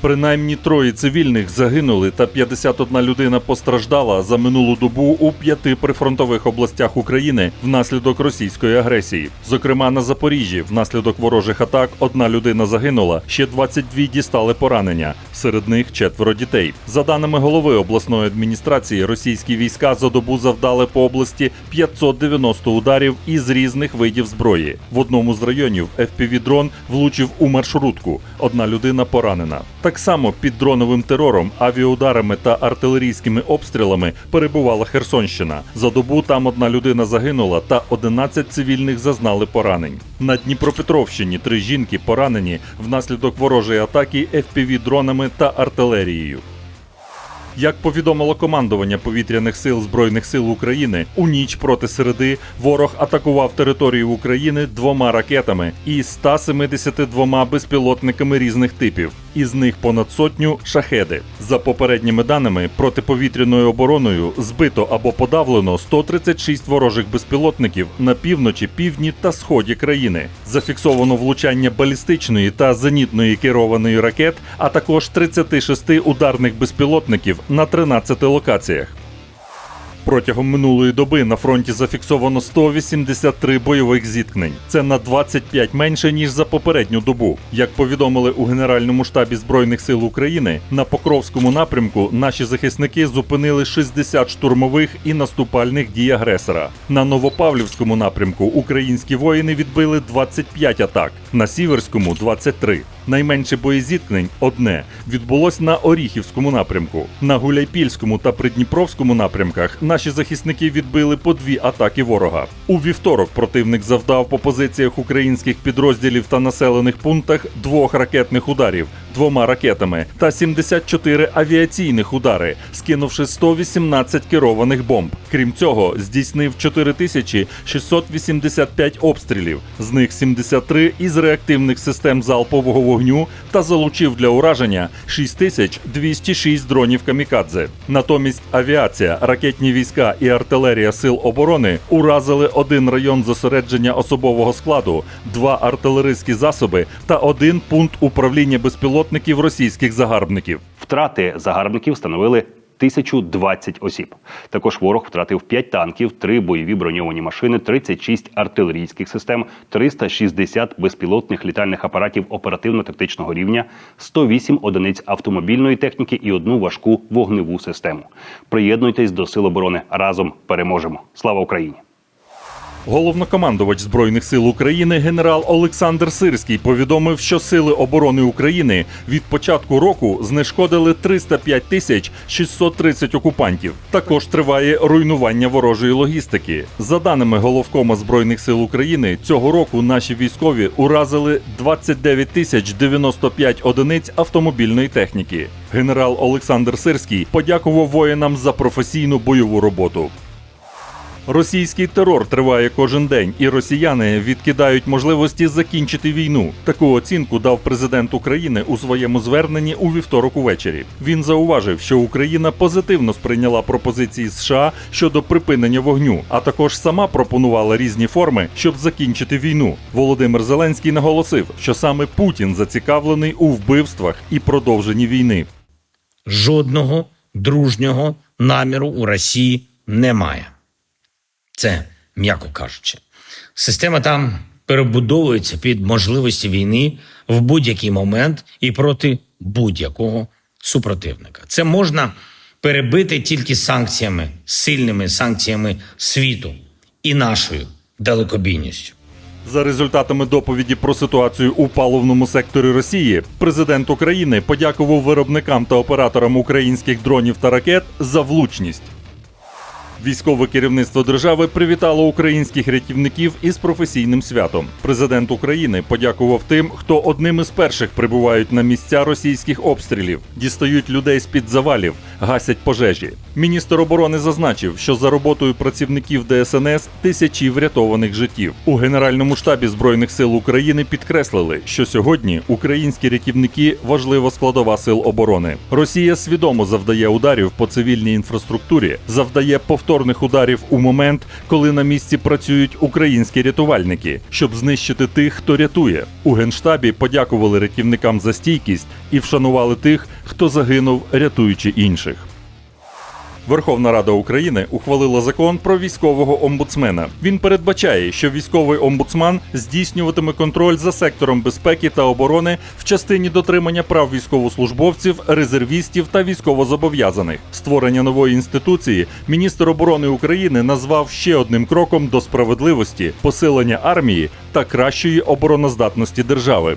Принаймні троє цивільних загинули та 51 людина постраждала за минулу добу у п'яти прифронтових областях України внаслідок російської агресії. Зокрема, на Запоріжжі внаслідок ворожих атак одна людина загинула, ще 22 дістали поранення. Серед них четверо дітей. За даними голови обласної адміністрації, російські війська за добу завдали по області 590 ударів із різних видів зброї. В одному з районів FPV-дрон влучив у маршрутку. Одна людина поранена. Так само під дроновим терором, авіаударами та артилерійськими обстрілами перебувала Херсонщина. За добу там одна людина загинула та 11 цивільних зазнали поранень. На Дніпропетровщині три жінки поранені внаслідок ворожої атаки FPV-дронами та артилерією. Як повідомило командування повітряних сил Збройних сил України, у ніч проти середи ворог атакував територію України двома ракетами і 172 безпілотниками різних типів. Із них понад сотню шахеди. За попередніми даними, протиповітряною обороною збито або подавлено 136 ворожих безпілотників на півночі, півдні та сході країни. Зафіксовано влучання балістичної та зенітної керованої ракет, а також 36 ударних безпілотників на 13 локаціях. Протягом минулої доби на фронті зафіксовано 183 бойових зіткнень. Це на 25 менше ніж за попередню добу. Як повідомили у Генеральному штабі Збройних сил України, на Покровському напрямку наші захисники зупинили 60 штурмових і наступальних дій агресора. На Новопавлівському напрямку українські воїни відбили 25 атак, на Сіверському 23. Найменше боєзіткнень одне відбулось на Оріхівському напрямку. На Гуляйпільському та Придніпровському напрямках наші захисники відбили по дві атаки ворога. У вівторок противник завдав по позиціях українських підрозділів та населених пунктах двох ракетних ударів двома ракетами та 74 авіаційних удари, скинувши 118 керованих бомб. Крім цього, здійснив 4685 обстрілів, з них 73 із реактивних систем залпового вогню та залучив для ураження 6206 дронів камікадзе. Натомість авіація, ракетні війська і артилерія сил оборони уразили один район зосередження особового складу, два артилерійські засоби та один пункт управління безпілотників російських загарбників. Втрати загарбників становили 1020 осіб. Також ворог втратив 5 танків, 3 бойові броньовані машини, 36 артилерійських систем, 360 безпілотних літальних апаратів оперативно-тактичного рівня, 108 одиниць автомобільної техніки і одну важку вогневу систему. Приєднуйтесь до Сил оборони. Разом переможемо. Слава Україні! Головнокомандувач Збройних сил України генерал Олександр Сирський повідомив, що сили оборони України від початку року знешкодили 305 тисяч 630 окупантів. Також триває руйнування ворожої логістики. За даними головкома Збройних сил України, цього року наші військові уразили 29 тисяч 95 одиниць автомобільної техніки. Генерал Олександр Сирський подякував воїнам за професійну бойову роботу. Російський терор триває кожен день, і росіяни відкидають можливості закінчити війну. Таку оцінку дав президент України у своєму зверненні у вівторок увечері. Він зауважив, що Україна позитивно сприйняла пропозиції США щодо припинення вогню, а також сама пропонувала різні форми, щоб закінчити війну. Володимир Зеленський наголосив, що саме Путін зацікавлений у вбивствах і продовженні війни. жодного дружнього наміру у Росії немає. Це м'яко кажучи. Система там перебудовується під можливості війни в будь-який момент і проти будь-якого супротивника. Це можна перебити тільки санкціями, сильними санкціями світу і нашою далекобійністю. За результатами доповіді про ситуацію у паливному секторі Росії, президент України подякував виробникам та операторам українських дронів та ракет за влучність. Військове керівництво держави привітало українських рятівників із професійним святом. Президент України подякував тим, хто одним із перших прибувають на місця російських обстрілів, дістають людей з під завалів, гасять пожежі. Міністр оборони зазначив, що за роботою працівників ДСНС тисячі врятованих життів. У Генеральному штабі збройних сил України підкреслили, що сьогодні українські рятівники важлива складова сил оборони. Росія свідомо завдає ударів по цивільній інфраструктурі, завдає повторних повторних ударів у момент, коли на місці працюють українські рятувальники, щоб знищити тих, хто рятує. У генштабі подякували рятівникам за стійкість і вшанували тих, хто загинув, рятуючи інших. Верховна Рада України ухвалила закон про військового омбудсмена. Він передбачає, що військовий омбудсман здійснюватиме контроль за сектором безпеки та оборони в частині дотримання прав військовослужбовців, резервістів та військовозобов'язаних. Створення нової інституції міністр оборони України назвав ще одним кроком до справедливості, посилення армії та кращої обороноздатності держави.